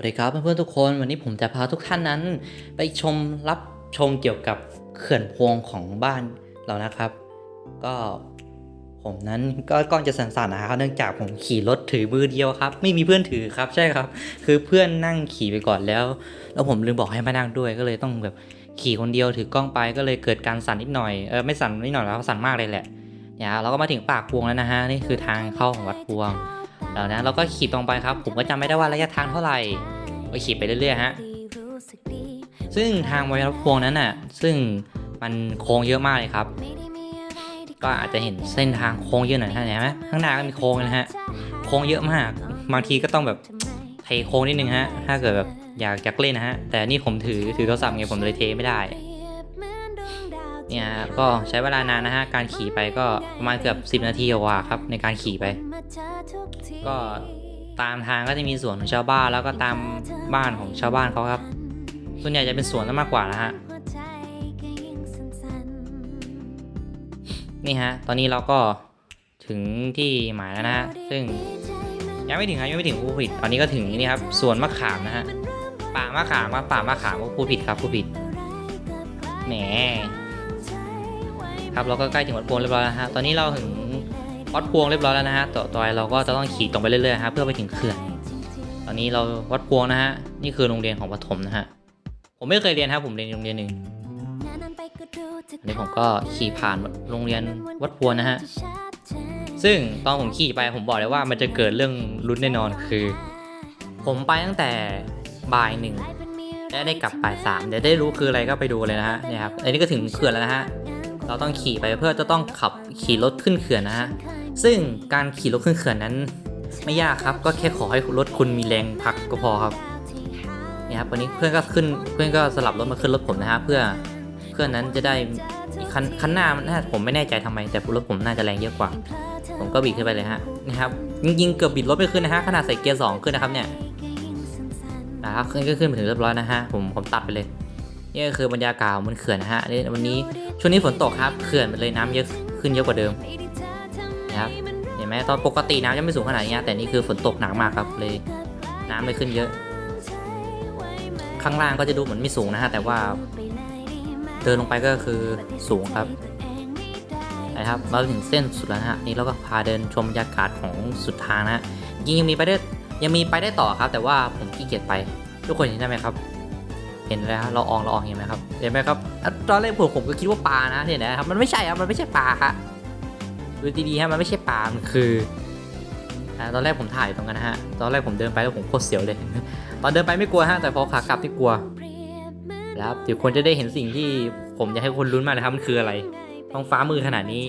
วัสดีครับเพื่อนๆทุกคนวันนี้ผมจะพาทุกท่านนั้น ไปชมรับชมเกี่ยวกับเขื่อนพวงของบ้านเรานะครับ ก็ผมนั้นก็ก้อนจะสั่นๆนะครับเนื่องจากผมขี่รถถือมือเดียวครับ ไม่มีเพื่อนถือครับใช่ครับ คือเพื่อนนั่งขี่ไปก่อนแล้ว แล้วผมลืมบอกให้มานั่งด้วยก็เลยต้องแบบขี่คนเดียวถือกล้องไปก็เลยเกิดการสั่นนิดหน่อยเออไม่สั่นนิดหน่อยแล้วสั่นมากเลยแหละเนี่ยเราก็มาถึงปากพวงแล้วนะฮะนี่คือทางเข้าของวัดพวง แล้วนะเราก็ขี่ตรงไปครับ ผมก็จำไม่ได้ว่าระยะทางเท่าไหร่ก็ขี่ไปเรื่อยๆฮะซึ่งทางไวรัสพวงนั้นน่ะซึ่งมันโค้งเยอะมากเลยครับ ก็อาจจะเห็นเส้นทางโค้งเยอะหน่อยนะเห็นไหมข้างหน้าก็มีโค้งนะฮะโค้งเยอะมาก บางทีก็ต้องแบบเทโค้งนิดนึงฮะถ้าเกิดแบบอยากจะเล่นนะฮะแต่นี่ผมถือถือโทรศัพท์ไงผมเลยเทไม่ได้ เนี่ยก็ใช้เวลานานนะฮะการขี่ไปก็ประมาณเกือบ 10 นาทีกว่าครับในการขี่ไป ก็ตามทางก็จะมีสวนของชาวบ้านแล้วก็ตามบ้านของชาวบ้านเขาครับ ส่วนใหญ่จะเป็นสวนซะมากกว่านะฮะนี่ฮะ ตอนนี้เราก็ถึงที่หมายแล้วนะฮะ ซึ่งยังไม่ถึงครับยังไม่ถึงผู้ผิด ตอนนี้ก็ถึงนี่ครับสวนมะขามนะฮะ ป่ามะขามป่ามะขามก็ผู้ผิดครับผู้ผิด แหม ครับเราก็ใกล้ถึงวัดพวงเรียบร้อยแล้วฮะตอนนี้เราถึงวัดพวงเรียบร้อยแล้วนะฮะต่อต่อไปเราก็จะต้องขี่ตรงไปเรื่อยๆฮะเพื่อไปถึงเขื่อนตอนนี้เราวัดพวงนะฮะนี่คือโรงเรียนของปฐมนะฮะผมไม่เคยเรียนครับผมเรียนโรงเรียนหนึ่งอันนี้ผมก็ขี่ผ่านโรงเรียนวัดพวงนะฮะซึ่งตอนผมขี่ไปผมบอกเลยว่ามันจะเกิดเรื่องลุ้นแน่นอนคือ ผมไปตั้งแต่บ่ายหนึ่งและได้กลับบ่ายสามเดี๋ยวได้รู้คืออะไรก็ไปดูเลยนะฮะเนี่ยครับอันนี้ก็ถึงเขื่อนแล้วนะฮะ เราต้องขี่ไปเพื่อจะต้องขับขี่รถขึ้นเขื่อนนะฮะซึ่งการขี่รถขึ้นเขื่อนนั้น ไม่ยากครับก็แค่ขอให้รถคุณมีแรงผลักก็พอครับเนี่ยครับวันนี้เพื่อนก็ขึ้นเพื่อนก็สลับรถมาขึ้นรถผมนะฮะเพื่อเพื่อนนั้นจะได้คันคันหน้าน่าผมไม่แน่ใจทำไม แต่รถผมน่าจะแรงเยอะกว่า ผมก็บิดขึ้นไปเลยฮะนะครับจริงๆเกือบบิดรถไม่ขึ้นนะฮะขนาดใส่เกียร์สองขึ้นนะครับเนี่ยนะครับขึ้นก็ขึ้นไปถึงเรียบร้อยนะฮะผมผมตัดไปเลย นี่ก็คือบรรยากาศบนเขื่อนนะฮะนี่วันนี้ช่วงนี้ฝนตกครับเขื่อนมันเลยน้ำเยอะขึ้นเยอะกว่าเดิมนะครับเห็นไหมตอนปกติน้ำจะไม่สูงขนาดนี้นะแต่นี่คือฝนตกหนักมากครับเลยน้ำเลยขึ้นเยอะ ข้างล่างก็จะดูเหมือนไม่สูงนะฮะแต่ว่าเดินลงไปก็คือสูงครับนะครับเราถึงเส้นสุดแล้วนะฮะนี่เราก็พาเดินชมบรรยากาศของสุดทางนะฮะจริงๆยังมีไปได้ยังมีไปได้ต่อครับ แต่ว่าผมขี้เกียจไป ทุกคนเห็นได้ไหมครับ เห็นแล้วเราอองเราอองเห็นไหมครับเห็นไหมครับตอนแรกผมผมก็คิดว่าปลานะเห็นไหมครับมันไม่ใช่ครับมันไม่ใช่ปลาครับดูดีๆฮะมันไม่ใช่ปลามันคือตอนแรกผมถ่ายตรงกันนะฮะตอนแรกผมเดินไปแล้วผมโคตรเสียวเลย ตอนเดินไปไม่กลัวฮะแต่พอขากลับที่กลัวแล้วเดี๋ยวคนจะได้เห็นสิ่งที่ผมอยากให้คนลุ้นมากเลยครับมันคืออะไรท้องฟ้ามือขนาดนี้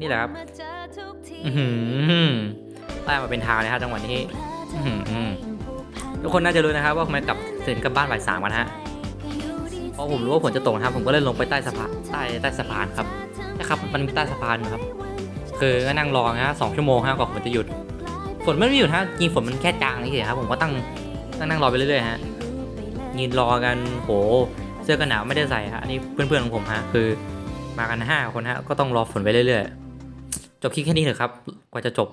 นี่แหละครับอือหือไล่มาเป็นทางเลยครับจังหวะนี้อื้ ทุกคนน่าจะรู้นะครับว่าทำไมกลับถึงกลับบ้านบ่ายสามกันฮะพราะผมรู้ว่าฝนจะตกนะครับผมก็เลยลงไปใต้สะพานใต้ใต้สะพานครับนะครับมันมีใต้สะพานครับ คือก็นั่งรอนะสองชั่วโมงฮะกว่าฝนจะหยุด ฝนมันไม่หยุดฮะจริงฝนมันแค่จางนี่เฉยๆครับผมก็ตั้งตั้งนั่งรอไปเรื่อยๆฮะยืนรอกันโหเสื้อกันหนาวไม่ได้ใส่ฮะอันนี่เพื่อนๆของผมฮะคือมากันห้าคนฮะก็ต้องรอฝนไปเรื่อยๆจบคลิปแค่นี้เถอะครับ กว่าจะจบ